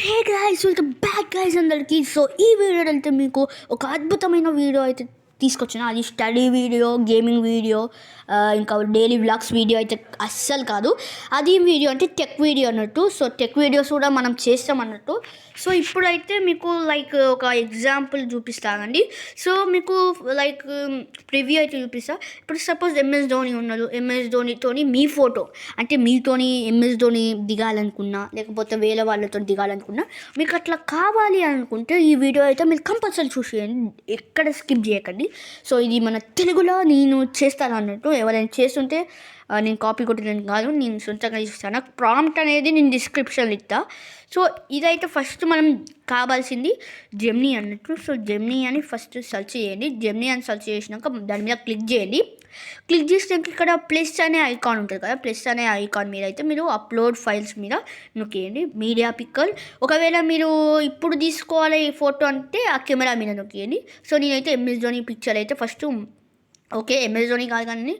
Hey guys welcome back guys అందరికి. So ఈ video అయితే మీకు ఒక అద్భుతమైన వీడియో అయితే తీసుకొచ్చిన. అది స్టడీ వీడియో గేమింగ్ వీడియో ఇంకా డైలీ బ్లాగ్స్ వీడియో అయితే అస్సలు కాదు. అది వీడియో అంటే టెక్ వీడియో అన్నట్టు. సో టెక్ వీడియోస్ కూడా మనం చేస్తాం అన్నట్టు. సో ఇప్పుడైతే మీకు లైక్ ఒక ఎగ్జాంపుల్ చూపిస్తానండి సో మీకు లైక్ ప్రివ్యూ అయితే చూపిస్తా. ఇప్పుడు సపోజ్ ఎంఎస్ ధోని ఉన్నారు ఎంఎస్ ధోనితోని మీ ఫోటో. అంటే మీతోని ఎంఎస్ ధోని దిగాలనుకున్నా లేకపోతే వేరే వాళ్ళతో దిగాలనుకున్నా మీకు అట్లా కావాలి అనుకుంటే ఈ వీడియో అయితే మీరు కంపల్సరీ చూసేయండి ఎక్కడ స్కిప్ చేయకండి. సో ఇది మన తెలుగులో నేను చేస్తాను అన్నట్టు ఎవరైనా చేస్తుంటే నేను కాపీ కొట్టిన కాదు నేను సొంతంగా చేస్తాను. నాకు ప్రాంప్ట్ అనేది నేను డిస్క్రిప్షన్లో ఇస్తా సో ఇదైతే ఫస్ట్ మనం కావాల్సింది జెమ్నీ అన్నట్టు. సో జెమ్నీ అని ఫస్ట్ సెర్చ్ చేయండి. జెమ్నీ అని సెర్చ్ చేసినాక దాని మీద క్లిక్ చేయండి. క్లిక్ చేసినాక ఇక్కడ ప్లస్ అనే ఐకాన్ ఉంటుంది కదా ప్లస్ అనే ఐకాన్ మీద అయితే మీరు అప్లోడ్ ఫైల్స్ మీద నొక్కేయండి మీడియా పిక్కల్ ఒకవేళ మీరు ఇప్పుడు తీసుకోవాలి ఈ ఫోటో అంటే ఆ కెమెరా మీద నొక్కేయండి సో నేనైతే ఎంఎస్ ధోని పిక్చర్ అయితే ఫస్ట్ ఓకే ఎంఎస్ ధోని కాదు కానీ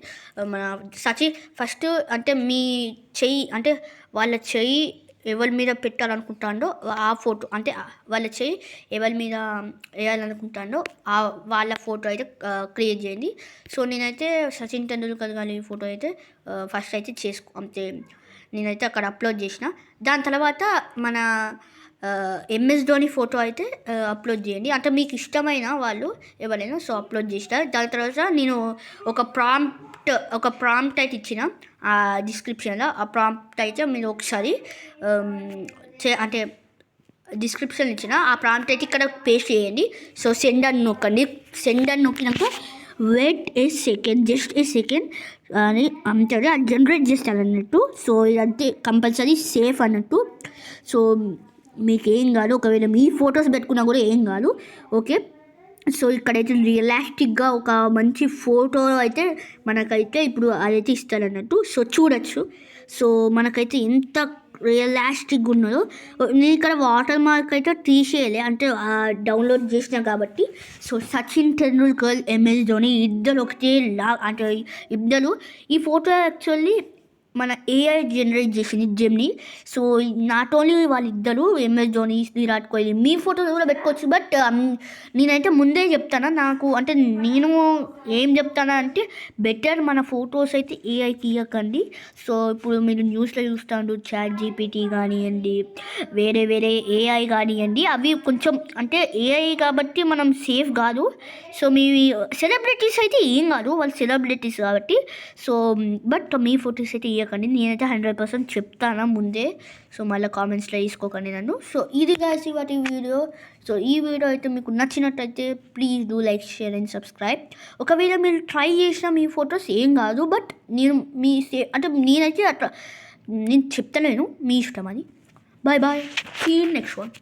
మన సచి ఫస్ట్ అంటే మీ చెయ్యి అంటే వాళ్ళ చెయ్యి ఎవరి మీద పెట్టాలనుకుంటాడో ఆ ఫోటో అంటే వాళ్ళ చేయి ఎవరి మీద వేయాలనుకుంటాడో ఆ వాళ్ళ ఫోటో అయితే క్రియేట్ చేయండి. సో నేనైతే సచిన్ టెండూల్కర్ గారి ఫోటో అయితే ఫస్ట్ అయితే చేసుకో అంతే నేనైతే అక్కడ అప్లోడ్ చేసిన. దాని తర్వాత మన ఎంఎస్ ధోని ఫోటో అయితే అప్లోడ్ చేయండి. అంటే మీకు ఇష్టమైన వాళ్ళు ఎవరైనా సో అప్లోడ్ చేసిన. దాని తర్వాత నేను ఒక ప్రాంప్ట్ ఒక ప్రాంప్ట్ అయితే ఇచ్చిన ఆ డిస్క్రిప్షన్లో ఆ ప్రాంప్ట్ అయితే మీరు ఒకసారి um, చే అంటే డిస్క్రిప్షన్ ఇచ్చిన ఆ ప్రాంప్ట్ అయితే ఇక్కడ పేస్ట్ చేయండి. సో సెండ్ అని నొక్కండి. సెండ్ అని నొక్కినాక wait a second just a second అని అంటాడు. అది జనరేట్ చేస్తారు అన్నట్టు. సో ఇదంతే కంపల్సరీ సేఫ్ అన్నట్టు. సో మీకు ఏం కాదు. ఒకవేళ మీ ఫొటోస్ పెట్టుకున్నా కూడా ఏం కాదు. ఓకే సో ఇక్కడైతే రియలాస్టిక్గా ఒక మంచి ఫోటో అయితే మనకైతే ఇప్పుడు అదైతే ఇస్తారన్నట్టు. సో చూడొచ్చు. సో మనకైతే ఎంత రియలాస్టిక్ ఉన్నదో. నేను ఇక్కడ వాటర్ మార్క్ అయితే తీసేయలే. అంటే డౌన్లోడ్ చేసిన కాబట్టి. సో సచిన్ టెండూల్కర్ ఎంఎస్ ధోని ఇద్దరు ఒకటే లా అంటే ఇద్దరు. ఈ ఫోటో యాక్చువల్లీ మన ఏఐ జనరేట్ చేసింది జెమ్ని సో నాట్ ఓన్లీ వాళ్ళిద్దరు ఎంఎస్ ధోని విరాట్ కోహ్లీ మీ ఫోటోలు కూడా పెట్టుకోవచ్చు. బట్ um, నేనైతే ముందే చెప్తాను నాకు అంటే నేను ఏం చెప్తానా అంటే బెటర్ మన ఫొటోస్ అయితే ఏఐ తీయకండి. సో ఇప్పుడు మీరు న్యూస్లో చూస్తాడు చాట్ జీపీటీ కానివ్వండి వేరే వేరే ఏఐ కానివ్వండి అవి కొంచెం అంటే ఏఐ కాబట్టి మనం సేఫ్ కాదు. సో మీ సెలబ్రిటీస్ అయితే ఏం కాదు వాళ్ళు సెలబ్రిటీస్ కాబట్టి. సో బట్ మీ ఫొటోస్ అయితే ఇవ్వకండి నేనైతే హండ్రెడ్ పర్సెంట్ చెప్తాను ముందే. సో మళ్ళీ కామెంట్స్లో తీసుకోకండి నన్ను. సో ఇది కాసి వాటి వీడియో. సో ఈ వీడియో అయితే మీకు నచ్చినట్టయితే please do like share and subscribe. ఒకవేళ మీరు ట్రై చేసిన మీ ఫొటోస్ ఏం కాదు బట్ నేను మీ సే అంటే నేనైతే అట్లా నేను చెప్తలేను. మీ ఇష్టం అది. Bye bye. See next one